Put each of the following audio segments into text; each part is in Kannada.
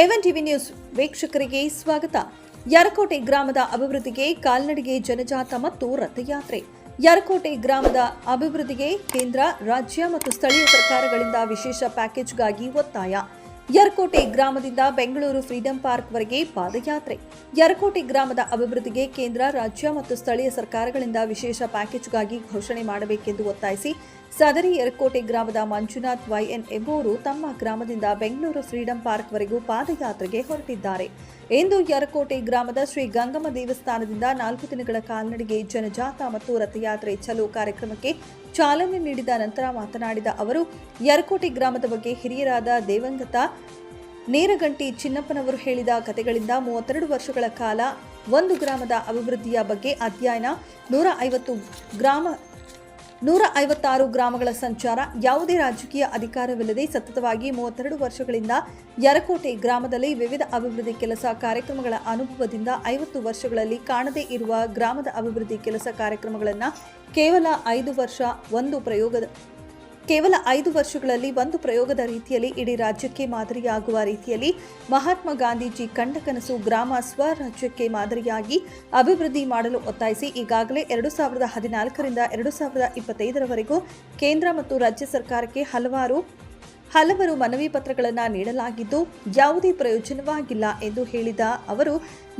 ಎವನ್ ಟಿವಿ ನ್ಯೂಸ್ ವೀಕ್ಷಕರಿಗೆ ಸ್ವಾಗತ. ಯರಕೋಟೆ ಗ್ರಾಮದ ಅಭಿವೃದ್ಧಿಗೆ ಕಾಲ್ನಡಿಗೆ ಜನಜಾತ ಮತ್ತು ರಥಯಾತ್ರೆ. ಯರಕೋಟೆ ಗ್ರಾಮದ ಅಭಿವೃದ್ಧಿಗೆ ಕೇಂದ್ರ, ರಾಜ್ಯ ಮತ್ತು ಸ್ಥಳೀಯ ಸರ್ಕಾರಗಳಿಂದ ವಿಶೇಷ ಪ್ಯಾಕೇಜ್ಗಾಗಿ ಒತ್ತಾಯ. ಯರಕೋಟೆ ಗ್ರಾಮದಿಂದ ಬೆಂಗಳೂರು ಫ್ರೀಡಂ ಪಾರ್ಕ್ವರೆಗೆ ಪಾದಯಾತ್ರೆ. ಯರಕೋಟೆ ಗ್ರಾಮದ ಅಭಿವೃದ್ಧಿಗೆ ಕೇಂದ್ರ, ರಾಜ್ಯ ಮತ್ತು ಸ್ಥಳೀಯ ಸರ್ಕಾರಗಳಿಂದ ವಿಶೇಷ ಪ್ಯಾಕೇಜ್ಗಾಗಿ ಘೋಷಣೆ ಮಾಡಬೇಕೆಂದು ಒತ್ತಾಯಿಸಿ ಸದರಿ ಯರಕೋಟೆ ಗ್ರಾಮದ ಮಂಜುನಾಥ್ ವೈಎನ್ ಎಂಬುವರು ತಮ್ಮ ಗ್ರಾಮದಿಂದ ಬೆಂಗಳೂರು ಫ್ರೀಡಂ ಪಾರ್ಕ್ವರೆಗೂ ಪಾದಯಾತ್ರೆಗೆ ಹೊರಟಿದ್ದಾರೆ. ಇಂದು ಯರಕೋಟೆ ಗ್ರಾಮದ ಶ್ರೀ ಗಂಗಮ್ಮ ದೇವಸ್ಥಾನದಿಂದ ನಾಲ್ಕು ದಿನಗಳ ಕಾಲ್ನಡಿಗೆ ಜನಜಾತ ಮತ್ತು ರಥಯಾತ್ರೆ ಚಲೋ ಕಾರ್ಯಕ್ರಮಕ್ಕೆ ಚಾಲನೆ ನೀಡಿದ ನಂತರ ಮಾತನಾಡಿದ ಅವರು ಯರಕೋಟೆ ಗ್ರಾಮದ ಬಗ್ಗೆ ಹಿರಿಯರಾದ ದೇವಂಗತ ನೇರಗಂಟಿ ಚಿನ್ನಪ್ಪನವರು ಹೇಳಿದ ಕಥೆಗಳಿಂದ ಮೂವತ್ತೆರಡು ವರ್ಷಗಳ ಕಾಲ ಒಂದು ಗ್ರಾಮದ ಅಭಿವೃದ್ಧಿಯ ಬಗ್ಗೆ ಅಧ್ಯಯನ ನೂರ ಐವತ್ತು ಗ್ರಾಮ ನೂರ ಐವತ್ತಾರು ಗ್ರಾಮಗಳ ಸಂಚಾರ ಯಾವುದೇ ರಾಜಕೀಯ ಅಧಿಕಾರವಿಲ್ಲದೆ ಸತತವಾಗಿ ಮೂವತ್ತೆರಡು ವರ್ಷಗಳಿಂದ ಯರಕೋಟೆ ಗ್ರಾಮದಲ್ಲಿ ವಿವಿಧ ಅಭಿವೃದ್ಧಿ ಕೆಲಸ ಕಾರ್ಯಕ್ರಮಗಳ ಅನುಭವದಿಂದ ಐವತ್ತು ವರ್ಷಗಳಲ್ಲಿ ಕಾಣದೇ ಇರುವ ಗ್ರಾಮದ ಅಭಿವೃದ್ಧಿ ಕೆಲಸ ಕಾರ್ಯಕ್ರಮಗಳನ್ನು ಕೇವಲ ಐದು ವರ್ಷ ಒಂದು ಪ್ರಯೋಗದ ಕೇವಲ ಐದು ವರ್ಷಗಳಲ್ಲಿ ಒಂದು ಪ್ರಯೋಗದ ರೀತಿಯಲ್ಲಿ ಇಡೀ ರಾಜ್ಯಕ್ಕೆ ಮಾದರಿಯಾಗುವ ರೀತಿಯಲ್ಲಿ ಮಹಾತ್ಮ ಗಾಂಧೀಜಿ ಕಂಡ ಕನಸು ಗ್ರಾಮ ಸ್ವರಾಜ್ಯಕ್ಕೆ ಮಾದರಿಯಾಗಿ ಅಭಿವೃದ್ಧಿ ಮಾಡಲು ಒತ್ತಾಯಿಸಿ ಈಗಾಗಲೇ ಎರಡು ಸಾವಿರದ ಹದಿನಾಲ್ಕರಿಂದ ಎರಡು ಸಾವಿರದ ಇಪ್ಪತ್ತೈದರವರೆಗೂ ಕೇಂದ್ರ ಮತ್ತು ರಾಜ್ಯ ಸರ್ಕಾರಕ್ಕೆ ಹಲವಾರು ಹಲವರು ಮನವಿ ಪತ್ರಗಳನ್ನು ನೀಡಲಾಗಿದ್ದು ಯಾವುದೇ ಪ್ರಯೋಜನವಾಗಿಲ್ಲ ಎಂದು ಹೇಳಿದ ಅವರು,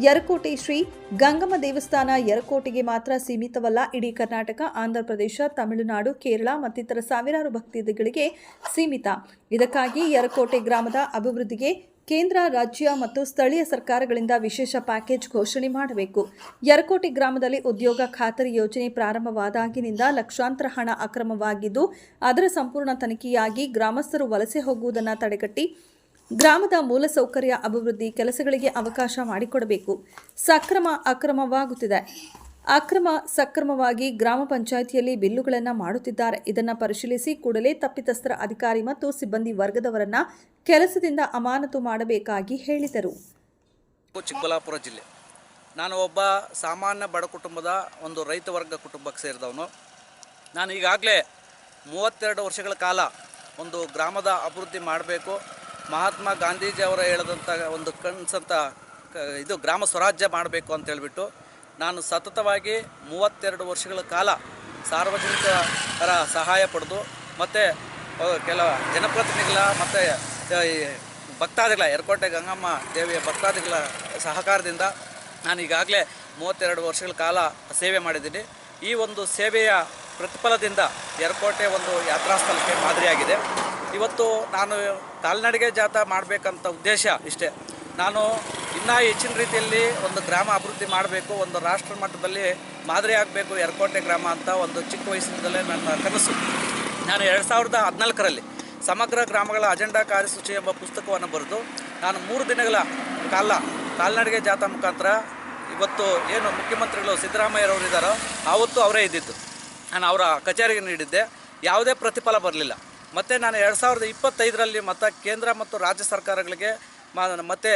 ಯರಕೋಟೆ ಶ್ರೀ ಗಂಗಮ್ಮ ದೇವಸ್ಥಾನ ಯರಕೋಟೆಗೆ ಮಾತ್ರ ಸೀಮಿತವಲ್ಲ. ಇಡೀ ಕರ್ನಾಟಕ, ಆಂಧ್ರಪ್ರದೇಶ, ತಮಿಳುನಾಡು, ಕೇರಳ ಮತ್ತಿತರ ಸಾವಿರಾರು ಭಕ್ತಿಗಳಿಗೆ ಸೀಮಿತ. ಇದಕ್ಕಾಗಿ ಯರಕೋಟೆ ಗ್ರಾಮದ ಅಭಿವೃದ್ಧಿಗೆ ಕೇಂದ್ರ, ರಾಜ್ಯ ಮತ್ತು ಸ್ಥಳೀಯ ಸರ್ಕಾರಗಳಿಂದ ವಿಶೇಷ ಪ್ಯಾಕೇಜ್ ಘೋಷಣೆ ಮಾಡಬೇಕು. ಯರಕೋಟಿ ಗ್ರಾಮದಲ್ಲಿ ಉದ್ಯೋಗ ಖಾತರಿ ಯೋಜನೆ ಪ್ರಾರಂಭವಾದಾಗಿನಿಂದ ಲಕ್ಷಾಂತರ ಹಣ ಅಕ್ರಮವಾಗಿದ್ದು, ಅದರ ಸಂಪೂರ್ಣ ತನಿಖೆಯಾಗಿ ಗ್ರಾಮಸ್ಥರು ವಲಸೆ ಹೋಗುವುದನ್ನು ತಡೆಗಟ್ಟಿ, ಗ್ರಾಮದ ಮೂಲಸೌಕರ್ಯ ಅಭಿವೃದ್ಧಿ ಕೆಲಸಗಳಿಗೆ ಅವಕಾಶ ಮಾಡಿಕೊಡಬೇಕು. ಸಕ್ರಮ ಅಕ್ರಮವಾಗುತ್ತಿದೆ. ಅಕ್ರಮ ಸಕ್ರಮವಾಗಿ ಗ್ರಾಮ ಪಂಚಾಯಿತಿಯಲ್ಲಿ ಬಿಲ್ಲುಗಳನ್ನು ಮಾಡುತ್ತಿದ್ದಾರೆ. ಇದನ್ನು ಪರಿಶೀಲಿಸಿ ಕೂಡಲೇ ತಪ್ಪಿತಸ್ಥರ ಅಧಿಕಾರಿ ಮತ್ತು ಸಿಬ್ಬಂದಿ ವರ್ಗದವರನ್ನ ಕೆಲಸದಿಂದ ಅಮಾನತು ಮಾಡಬೇಕಾಗಿ ಹೇಳಿದರು. ಚಿಕ್ಕಬಳ್ಳಾಪುರ ಜಿಲ್ಲೆ. ನಾನು ಒಬ್ಬ ಸಾಮಾನ್ಯ ಬಡ ಕುಟುಂಬದ ಒಂದು ರೈತ ವರ್ಗ ಕುಟುಂಬಕ್ಕೆ ಸೇರಿದವನು. ನಾನು ಈಗಾಗಲೇ ಮೂವತ್ತೆರಡು ವರ್ಷಗಳ ಕಾಲ ಒಂದು ಗ್ರಾಮದ ಅಭಿವೃದ್ಧಿ ಮಾಡಬೇಕು. ಮಹಾತ್ಮ ಗಾಂಧೀಜಿ ಅವರ ಹೇಳಿದಂಥ ಒಂದು ಕನಸಂತ ಇದು ಗ್ರಾಮ ಸ್ವರಾಜ್ಯ ಮಾಡಬೇಕು ಅಂತ ಹೇಳ್ಬಿಟ್ಟು ನಾನು ಸತತವಾಗಿ ಮೂವತ್ತೆರಡು ವರ್ಷಗಳ ಕಾಲ ಸಾರ್ವಜನಿಕರ ಸಹಾಯ ಪಡೆದು ಮತ್ತು ಕೆಲ ಜನಪ್ರತಿನಿಧಿಗಳ ಮತ್ತು ಭಕ್ತಾದಿಗಳ ಏರ್ಕೋಟೆ ಗಂಗಮ್ಮ ದೇವಿಯ ಭಕ್ತಾದಿಗಳ ಸಹಕಾರದಿಂದ ನಾನು ಈಗಾಗಲೇ ಮೂವತ್ತೆರಡು ವರ್ಷಗಳ ಕಾಲ ಸೇವೆ ಮಾಡಿದ್ದೀನಿ. ಈ ಒಂದು ಸೇವೆಯ ಪ್ರತಿಫಲದಿಂದ ಏರ್ಕೋಟೆ ಒಂದು ಯಾತ್ರಾ ಸ್ಥಳಕ್ಕೆ ಮಾದರಿಯಾಗಿದೆ. ಇವತ್ತು ನಾನು ಕಾಲ್ನಡಿಗೆ ಜಾಥಾ ಮಾಡಬೇಕಂತ ಉದ್ದೇಶ ಇಷ್ಟೇ. ನಾನು ಇನ್ನೂ ಹೆಚ್ಚಿನ ರೀತಿಯಲ್ಲಿ ಒಂದು ಗ್ರಾಮ ಅಭಿವೃದ್ಧಿ ಮಾಡಬೇಕು, ಒಂದು ರಾಷ್ಟ್ರ ಮಟ್ಟದಲ್ಲಿ ಮಾದರಿ ಆಗಬೇಕು ಯರ್ಕೋಟೆ ಗ್ರಾಮ ಅಂತ ಒಂದು ಚಿಕ್ಕ ವಯಸ್ಸಿನಿಂದಲೇ ನನ್ನ ಕನಸು. ನಾನು ಎರಡು ಸಾವಿರದ ಹದಿನಾಲ್ಕರಲ್ಲಿ ಸಮಗ್ರ ಗ್ರಾಮಗಳ ಅಜೆಂಡಾ ಕಾರ್ಯಸೂಚಿ ಎಂಬ ಪುಸ್ತಕವನ್ನು ಬರೆದು, ನಾನು ಮೂರು ದಿನಗಳ ಕಾಲ ಕಾಲ್ನಡಿಗೆ ಜಾಥಾ ಮುಖಾಂತರ ಇವತ್ತು ಏನು ಮುಖ್ಯಮಂತ್ರಿಗಳು ಸಿದ್ದರಾಮಯ್ಯರವರು ಇದ್ದಾರೋ, ಆವತ್ತು ಅವರೇ ಇದ್ದಿದ್ದು. ನಾನು ಅವರ ಕಚೇರಿಗೆ ನೀಡಿದ್ದೆ. ಯಾವುದೇ ಪ್ರತಿಫಲ ಬರಲಿಲ್ಲ. ಮತ್ತು ನಾನು ಎರಡು ಸಾವಿರದ ಇಪ್ಪತ್ತೈದರಲ್ಲಿ ಮತ್ತು ಕೇಂದ್ರ ಮತ್ತು ರಾಜ್ಯ ಸರ್ಕಾರಗಳಿಗೆ ಮತ್ತು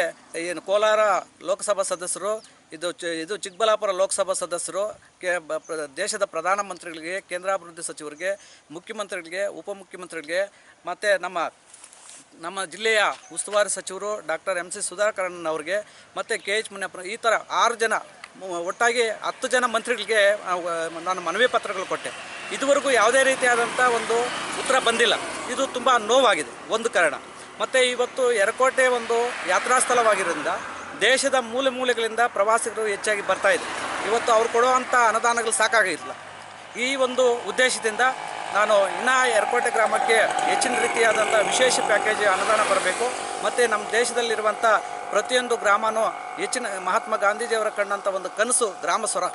ಏನು ಕೋಲಾರ ಲೋಕಸಭಾ ಸದಸ್ಯರು, ಇದು ಇದು ಚಿಕ್ಕಬಳ್ಳಾಪುರ ಲೋಕಸಭಾ ಸದಸ್ಯರು ದೇಶದ ಪ್ರಧಾನಮಂತ್ರಿಗಳಿಗೆ ಕೇಂದ್ರಾಭಿವೃದ್ಧಿ ಸಚಿವರಿಗೆ, ಮುಖ್ಯಮಂತ್ರಿಗಳಿಗೆ, ಉಪಮುಖ್ಯಮಂತ್ರಿಗಳಿಗೆ, ಮತ್ತು ನಮ್ಮ ನಮ್ಮ ಜಿಲ್ಲೆಯ ಉಸ್ತುವಾರಿ ಸಚಿವರು ಡಾಕ್ಟರ್ ಎಂ ಸಿ ಸುಧಾಕರಣ್ಣ ಅವರಿಗೆ, ಮತ್ತು ಕೆ ಎಚ್ ಮುನಿಯಪ್ಪನ ಈ ಥರ ಆರು ಜನ ಒಟ್ಟಾಗಿ ಹತ್ತು ಜನ ಮಂತ್ರಿಗಳಿಗೆ ನಾನು ಮನವಿ ಪತ್ರಗಳು ಕೊಟ್ಟೆ. ಇದುವರೆಗೂ ಯಾವುದೇ ರೀತಿಯಾದಂಥ ಒಂದು ಉತ್ತರ ಬಂದಿಲ್ಲ. ಇದು ತುಂಬ ನೋವಾಗಿದೆ. ಒಂದು ಕಾರಣ. ಮತ್ತು ಇವತ್ತು ಎರಕೋಟೆ ಒಂದು ಯಾತ್ರಾ ಸ್ಥಳವಾಗಿರೋದ್ರಿಂದ ದೇಶದ ಮೂಲೆ ಮೂಲೆಗಳಿಂದ ಪ್ರವಾಸಿಗರು ಹೆಚ್ಚಾಗಿ ಬರ್ತಾ ಇದೆ ಇವತ್ತು ಅವ್ರು ಕೊಡುವಂಥ ಅನುದಾನಗಳು ಸಾಕಾಗಿಲ್ಲ. ಈ ಒಂದು ಉದ್ದೇಶದಿಂದ ನಾನು ಇನ್ನೂ ಎರಕೋಟೆ ಗ್ರಾಮಕ್ಕೆ ಹೆಚ್ಚಿನ ರೀತಿಯಾದಂಥ ವಿಶೇಷ ಪ್ಯಾಕೇಜ್ ಅನುದಾನ ಬರಬೇಕು. ಮತ್ತು ನಮ್ಮ ದೇಶದಲ್ಲಿರುವಂಥ ಪ್ರತಿಯೊಂದು ಗ್ರಾಮನೂ ಹೆಚ್ಚಿನ ಮಹಾತ್ಮ ಗಾಂಧೀಜಿಯವರ ಕಂಡಂಥ ಒಂದು ಕನಸು ಗ್ರಾಮ ಸ್ವರ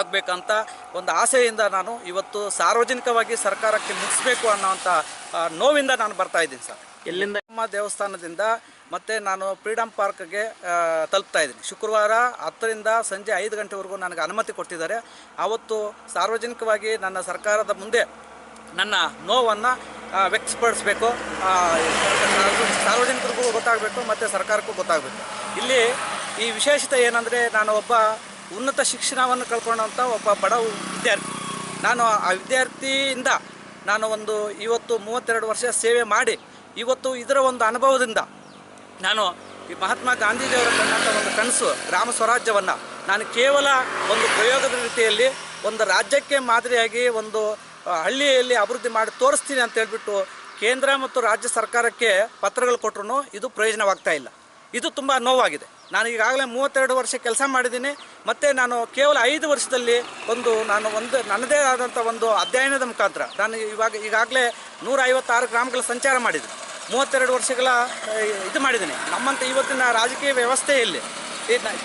ಆಗಬೇಕಂತ ಒಂದು ಆಸೆಯಿಂದ ನಾನು ಇವತ್ತು ಸಾರ್ವಜನಿಕವಾಗಿ ಸರ್ಕಾರಕ್ಕೆ ಮುಗಿಸ್ಬೇಕು ಅನ್ನೋವಂಥ ನೋವಿಂದ ನಾನು ಬರ್ತಾ ಇದ್ದೀನಿ ಸರ್. ಎಲ್ಲಿಂದ ನಮ್ಮ ದೇವಸ್ಥಾನದಿಂದ ಮತ್ತೆ ನಾನು ಫ್ರೀಡಮ್ ಪಾರ್ಕ್ಗೆ ತಲುಪ್ತಾ ಇದ್ದೀನಿ. ಶುಕ್ರವಾರ ಹತ್ತರಿಂದ ಸಂಜೆ ಐದು ಗಂಟೆವರೆಗೂ ನನಗೆ ಅನುಮತಿ ಕೊಟ್ಟಿದ್ದಾರೆ. ಆವತ್ತು ಸಾರ್ವಜನಿಕವಾಗಿ ನನ್ನ ಸರ್ಕಾರದ ಮುಂದೆ ನನ್ನ ನೋವನ್ನು ವ್ಯಕ್ತಪಡಿಸಬೇಕು. ಸಾರ್ವಜನಿಕರಿಗೂ ಗೊತ್ತಾಗಬೇಕು ಮತ್ತು ಸರ್ಕಾರಕ್ಕೂ ಗೊತ್ತಾಗಬೇಕು. ಇಲ್ಲಿ ಈ ವಿಶೇಷತೆ ಏನಂದರೆ ನಾನು ಒಬ್ಬ ಉನ್ನತ ಶಿಕ್ಷಣವನ್ನು ಕಳ್ಕೊಂಡಂಥ ಒಬ್ಬ ಬಡ ವಿದ್ಯಾರ್ಥಿ. ನಾನು ಆ ವಿದ್ಯಾರ್ಥಿಯಿಂದ ನಾನು ಒಂದು ಇವತ್ತು ಮೂವತ್ತೆರಡು ವರ್ಷ ಸೇವೆ ಮಾಡಿ ಇವತ್ತು ಇದರ ಒಂದು ಅನುಭವದಿಂದ ನಾನು ಈ ಮಹಾತ್ಮ ಗಾಂಧೀಜಿಯವರ ಕಂಡಂಥ ಒಂದು ಕನಸು ಗ್ರಾಮ ಸ್ವರಾಜ್ಯವನ್ನು ನಾನು ಕೇವಲ ಒಂದು ಪ್ರಯೋಗದ ರೀತಿಯಲ್ಲಿ ಒಂದು ರಾಜ್ಯಕ್ಕೆ ಮಾದರಿಯಾಗಿ ಒಂದು ಹಳ್ಳಿಯಲ್ಲಿ ಅಭಿವೃದ್ಧಿ ಮಾಡಿ ತೋರಿಸ್ತೀನಿ ಅಂತ ಹೇಳಿಬಿಟ್ಟು ಕೇಂದ್ರ ಮತ್ತು ರಾಜ್ಯ ಸರ್ಕಾರಕ್ಕೆ ಪತ್ರಗಳು ಕೊಟ್ಟರು ಇದು ಪ್ರಯೋಜನವಾಗ್ತಾ ಇಲ್ಲ. ಇದು ತುಂಬ ನೋವಾಗಿದೆ. ನಾನು ಈಗಾಗಲೇ ಮೂವತ್ತೆರಡು ವರ್ಷ ಕೆಲಸ ಮಾಡಿದ್ದೀನಿ. ಮತ್ತು ನಾನು ಕೇವಲ ಐದು ವರ್ಷದಲ್ಲಿ ಒಂದು ನಾನು ಒಂದು ನನ್ನದೇ ಆದಂಥ ಒಂದು ಅಧ್ಯಯನದ ಮುಖಾಂತರ ನಾನು ಇವಾಗ ಈಗಾಗಲೇ ನೂರ ಐವತ್ತಾರು ಗ್ರಾಮಗಳ ಸಂಚಾರ ಮಾಡಿದ್ದೀನಿ. ಮೂವತ್ತೆರಡು ವರ್ಷಗಳ ಇದು ಮಾಡಿದ್ದೀನಿ. ನಮ್ಮಂಥ ಇವತ್ತಿನ ರಾಜಕೀಯ ವ್ಯವಸ್ಥೆಯಲ್ಲಿ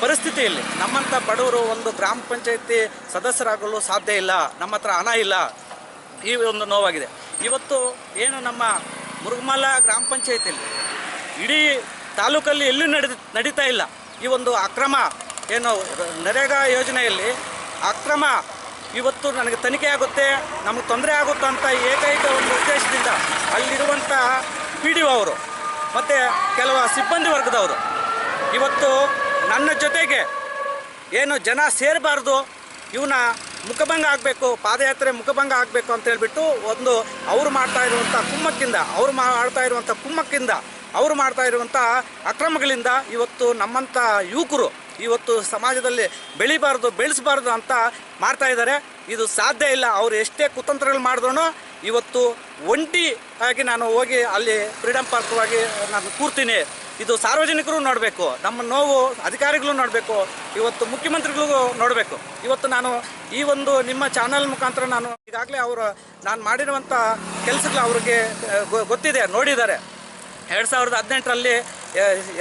ಪರಿಸ್ಥಿತಿಯಲ್ಲಿ ನಮ್ಮಂಥ ಬಡವರು ಒಂದು ಗ್ರಾಮ ಪಂಚಾಯತಿ ಸದಸ್ಯರಾಗಲು ಸಾಧ್ಯ ಇಲ್ಲ, ನಮ್ಮ ಹತ್ರ ಹಣ ಇಲ್ಲ. ಈ ಒಂದು ನೋವಾಗಿದೆ. ಇವತ್ತು ಏನು ನಮ್ಮ ಮುರುಗಮಲ ಗ್ರಾಮ ಪಂಚಾಯತಿಯಲ್ಲಿ ಇಡೀ ತಾಲೂಕಲ್ಲಿ ಎಲ್ಲೂ ನಡೆದು ನಡೀತಾ ಇಲ್ಲ. ಈ ಒಂದು ಅಕ್ರಮ ಏನು ನರೇಗಾ ಯೋಜನೆಯಲ್ಲಿ ಅಕ್ರಮ ಇವತ್ತು ನನಗೆ ತನಿಖೆ ಆಗುತ್ತೆ, ನಮಗೆ ತೊಂದರೆ ಆಗುತ್ತೆ ಅಂತ ಏಕೈಕ ಒಂದು ಉದ್ದೇಶದಿಂದ ಅಲ್ಲಿರುವಂಥ ಪಿ ಡಿ ಒ ಅವರು ಮತ್ತು ಕೆಲವು ಸಿಬ್ಬಂದಿ ವರ್ಗದವರು ಇವತ್ತು ನನ್ನ ಜೊತೆಗೆ ಏನು ಜನ ಸೇರಬಾರ್ದು, ಇವನ ಮುಖಭಂಗ ಆಗಬೇಕು, ಪಾದಯಾತ್ರೆ ಮುಖಭಂಗ ಆಗಬೇಕು ಅಂತ ಹೇಳ್ಬಿಟ್ಟು ಒಂದು ಅವರು ಮಾಡ್ತಾ ಇರುವಂಥ ಕುಮ್ಮಕ್ಕಿಂದ, ಅವರು ಮಾಡ್ತಾ ಇರುವಂಥ ಕುಮ್ಮಕ್ಕಿಂದ ಅವರು ಮಾಡ್ತಾ ಇರುವಂಥ ಅಕ್ರಮಗಳಿಂದ ಇವತ್ತು ನಮ್ಮಂಥ ಯುವಕರು ಇವತ್ತು ಸಮಾಜದಲ್ಲಿ ಬೆಳಿಬಾರ್ದು, ಬೆಳೆಸಬಾರ್ದು ಅಂತ ಮಾಡ್ತಾ ಇದ್ದಾರೆ. ಇದು ಸಾಧ್ಯ ಇಲ್ಲ. ಅವರು ಎಷ್ಟೇ ಕುತಂತ್ರಗಳು ಮಾಡಿದ್ರು ಇವತ್ತು ಒಂಟಿ ಆಗಿ ನಾನು ಹೋಗಿ ಅಲ್ಲಿ ಫ್ರೀಡಮ್ ಪಾರ್ಕ್ವಾಗಿ ನಾನು ಕೂರ್ತೀನಿ. ಇದು ಸಾರ್ವಜನಿಕರು ನೋಡಬೇಕು. ನಮ್ಮ ನೋವು ಅಧಿಕಾರಿಗಳು ನೋಡಬೇಕು. ಇವತ್ತು ಮುಖ್ಯಮಂತ್ರಿಗಳಿಗೂ ನೋಡಬೇಕು. ಇವತ್ತು ನಾನು ಈ ಒಂದು ನಿಮ್ಮ ಚಾನಲ್ ಮುಖಾಂತರ ನಾನು ಈಗಾಗಲೇ ಅವರು ನಾನು ಮಾಡಿರುವಂಥ ಕೆಲಸಗಳು ಅವ್ರಿಗೆ ಗೊತ್ತಿದೆ, ನೋಡಿದ್ದಾರೆ. ಎರಡು ಸಾವಿರದ ಹದಿನೆಂಟರಲ್ಲಿ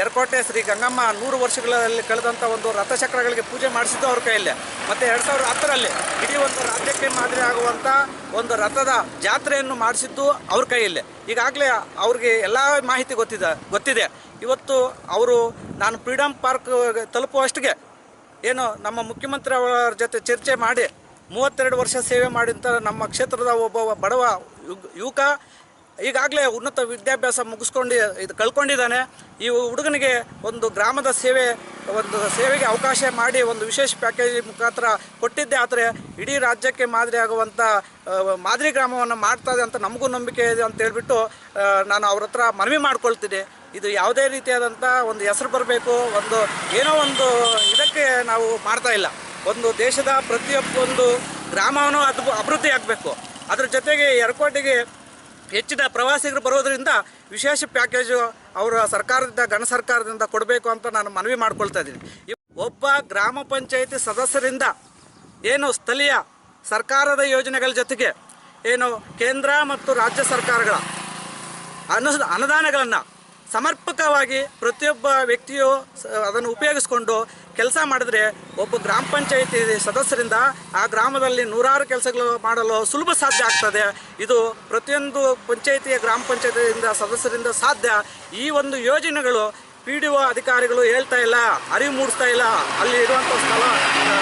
ಏರ್ಕೋಟೆ ಶ್ರೀ ಗಂಗಮ್ಮ ನೂರು ವರ್ಷಗಳಲ್ಲಿ ಕಳೆದಂಥ ಒಂದು ರಥಚಕ್ರಗಳಿಗೆ ಪೂಜೆ ಮಾಡಿಸಿದ್ದು ಅವ್ರ ಕೈಯಲ್ಲೇ. ಮತ್ತು ಎರಡು ಸಾವಿರದ ಹತ್ತರಲ್ಲಿ ಇಡೀ ಒಂದು ರಾಜ್ಯಕ್ಕೆ ಮಾದರಿ ಆಗುವಂಥ ಒಂದು ರಥದ ಜಾತ್ರೆಯನ್ನು ಮಾಡಿಸಿದ್ದು ಅವ್ರ ಕೈಯಲ್ಲೇ. ಈಗಾಗಲೇ ಅವ್ರಿಗೆ ಎಲ್ಲ ಮಾಹಿತಿ ಗೊತ್ತಿದೆ ಗೊತ್ತಿದೆ. ಇವತ್ತು ಅವರು, ನಾನು ಫ್ರೀಡಮ್ ಪಾರ್ಕ್ ತಲುಪುವಷ್ಟಿಗೆ ಏನು ನಮ್ಮ ಮುಖ್ಯಮಂತ್ರಿ ಅವರ ಜೊತೆ ಚರ್ಚೆ ಮಾಡಿ, ಮೂವತ್ತೆರಡು ವರ್ಷ ಸೇವೆ ಮಾಡಿದಂಥ ನಮ್ಮ ಕ್ಷೇತ್ರದ ಒಬ್ಬ ಬಡವ ಯುವಕ ಈಗಾಗಲೇ ಉನ್ನತ ವಿದ್ಯಾಭ್ಯಾಸ ಮುಗಿಸ್ಕೊಂಡು ಇದು ಕಳ್ಕೊಂಡಿದ್ದಾನೆ. ಈ ಹುಡುಗನಿಗೆ ಒಂದು ಗ್ರಾಮದ ಸೇವೆ, ಒಂದು ಸೇವೆಗೆ ಅವಕಾಶ ಮಾಡಿ ಒಂದು ವಿಶೇಷ ಪ್ಯಾಕೇಜ್ ಮುಖಾಂತರ ಕೊಟ್ಟಿದ್ದೆ. ಆದರೆ ಇಡೀ ರಾಜ್ಯಕ್ಕೆ ಮಾದರಿ ಆಗುವಂಥ ಮಾದರಿ ಗ್ರಾಮವನ್ನು ಮಾಡ್ತದೆ ಅಂತ ನಮಗೂ ನಂಬಿಕೆ ಇದೆ ಅಂತ ಹೇಳ್ಬಿಟ್ಟು ನಾನು ಅವ್ರ ಹತ್ರ ಮನವಿ ಮಾಡ್ಕೊಳ್ತೀನಿ. ಇದು ಯಾವುದೇ ರೀತಿಯಾದಂಥ ಒಂದು ಹೆಸರು ಬರಬೇಕು, ಒಂದು ಏನೋ ಒಂದು ಇದಕ್ಕೆ ನಾವು ಮಾಡ್ತಾ ಇಲ್ಲ. ಒಂದು ದೇಶದ ಪ್ರತಿಯೊಬ್ಬೊಂದು ಗ್ರಾಮವನ್ನು ಅದು ಅಭಿವೃದ್ಧಿ ಆಗಬೇಕು. ಅದ್ರ ಜೊತೆಗೆ ಎರಕೋಟೆಗೆ ಹೆಚ್ಚಿನ ಪ್ರವಾಸಿಗರು ಬರೋದರಿಂದ ವಿಶೇಷ ಪ್ಯಾಕೇಜು ಅವರ ಸರ್ಕಾರದಿಂದ, ಗಣ ಸರ್ಕಾರದಿಂದ ಕೊಡಬೇಕು ಅಂತ ನಾನು ಮನವಿ ಮಾಡ್ಕೊಳ್ತಾ ಇದ್ದೀನಿ. ಒಬ್ಬ ಗ್ರಾಮ ಪಂಚಾಯಿತಿ ಸದಸ್ಯರಿಂದ ಏನು ಸ್ಥಳೀಯ ಸರ್ಕಾರದ ಯೋಜನೆಗಳ ಜೊತೆಗೆ ಏನು ಕೇಂದ್ರ ಮತ್ತು ರಾಜ್ಯ ಸರ್ಕಾರಗಳ ಅನು ಅನುದಾನಗಳನ್ನು ಸಮರ್ಪಕವಾಗಿ ಪ್ರತಿಯೊಬ್ಬ ವ್ಯಕ್ತಿಯು ಅದನ್ನು ಉಪಯೋಗಿಸ್ಕೊಂಡು ಕೆಲಸ ಮಾಡಿದ್ರೆ ಒಬ್ಬ ಗ್ರಾಮ ಪಂಚಾಯಿತಿ ಸದಸ್ಯರಿಂದ ಆ ಗ್ರಾಮದಲ್ಲಿ ನೂರಾರು ಕೆಲಸಗಳು ಮಾಡಲು ಸುಲಭ ಸಾಧ್ಯ ಆಗ್ತದೆ. ಇದು ಪ್ರತಿಯೊಂದು ಪಂಚಾಯಿತಿಯ ಗ್ರಾಮ ಪಂಚಾಯತಿಯಿಂದ ಸದಸ್ಯರಿಂದ ಸಾಧ್ಯ. ಈ ಒಂದು ಯೋಜನೆಗಳು ಪಿ ಡಿ ಒ ಅಧಿಕಾರಿಗಳು ಹೇಳ್ತಾ ಇಲ್ಲ, ಅರಿವು ಮೂಡಿಸ್ತಾ ಇಲ್ಲ. ಅಲ್ಲಿ ಇರುವಂಥ ಸ್ಥಳ,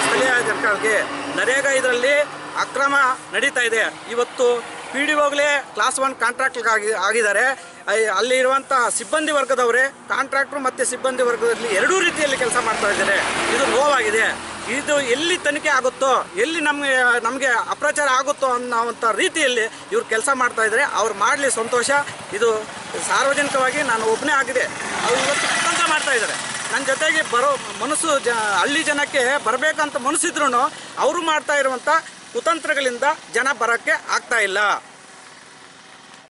ಸ್ಥಳೀಯ ಸರ್ಕಾರಕ್ಕೆ ನರೇಗಾ ಇದರಲ್ಲಿ ಅಕ್ರಮ ನಡೀತಾ ಇದೆ. ಇವತ್ತು ಪಿ ಡಿ ಒಗಳೇ ಕ್ಲಾಸ್ ಒನ್ ಕಾಂಟ್ರಾಕ್ಟ್ಗಾಗಿ ಆಗಿದ್ದಾರೆ. ಅಲ್ಲಿ ಇರುವಂತಹ ಸಿಬ್ಬಂದಿ ವರ್ಗದವರೇ, ಕಾಂಟ್ರಾಕ್ಟರ್ ಮತ್ತು ಸಿಬ್ಬಂದಿ ವರ್ಗದಲ್ಲಿ ಎರಡೂ ರೀತಿಯಲ್ಲಿ ಕೆಲಸ ಮಾಡ್ತಾ ಇದ್ದಾರೆ. ಇದು ನೋವಾಗಿದೆ. ಇದು ಎಲ್ಲಿ ತನಿಖೆ ಆಗುತ್ತೋ, ಎಲ್ಲಿ ನಮಗೆ ನಮಗೆ ಅಪ್ರಚಾರ ಆಗುತ್ತೋ ಅನ್ನೋವಂಥ ರೀತಿಯಲ್ಲಿ ಇವ್ರು ಕೆಲಸ ಮಾಡ್ತಾ ಇದ್ದಾರೆ. ಅವ್ರು ಮಾಡಲಿ ಸಂತೋಷ. ಇದು ಸಾರ್ವಜನಿಕವಾಗಿ ನಾನು ಒಬ್ಬನೇ ಆಗಿದೆ. ಅವ್ರು ಇವತ್ತು ಕುತಂತ್ರ ಮಾಡ್ತಾ ಇದ್ದಾರೆ. ನನ್ನ ಜೊತೆಗೆ ಬರೋ ಮನಸ್ಸು ಜ, ಹಳ್ಳಿ ಜನಕ್ಕೆ ಬರಬೇಕಂತ ಮನಸ್ಸಿದ್ರು ಅವರು ಮಾಡ್ತಾ ಇರುವಂಥ ಕುತಂತ್ರಗಳಿಂದ ಜನ ಬರೋಕ್ಕೆ ಆಗ್ತಾ ಇಲ್ಲ.